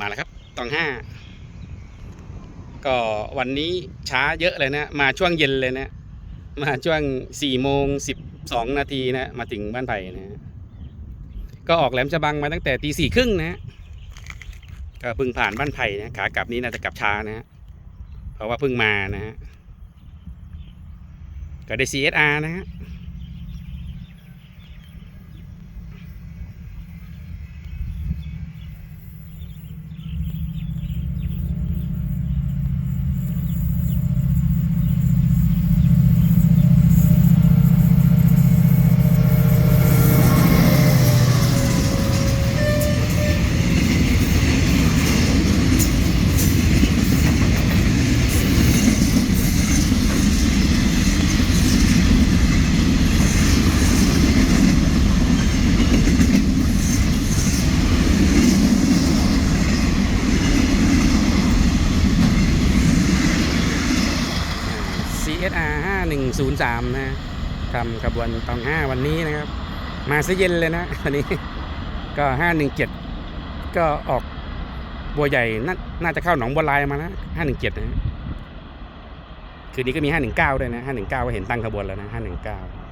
มาแล้วครับตองห้าก็วันนี้ช้าเยอะเลยนะ มาช่วงเย็นเลยนะ มาช่วงสี่โมงสิบสองนาทีนะ มาถึงบ้านไผ่นะ ก็ออกแหลมฉบังมาตั้งแต่ตีสี่ครึ่งนะก็เพิ่งผ่านบ้านไผ่นะขากลับนี้น่าจะกลับช้านะเพราะว่าเพิ่งมานะฮะก็ได้ CSR นะฮะ SR 5103 นะทำขบวนตอง 5 วันนี้นะครับ มาซะเย็นเลยนะวันนี้ก็ 517 ก็ออกบัวใหญ่นาน่าจะเข้าหนองบัวลายมานะ517 นะคืนนี้ก็มี 519 ด้วยนะ 519 ก็เห็นตั้งขบวนแล้วนะ 519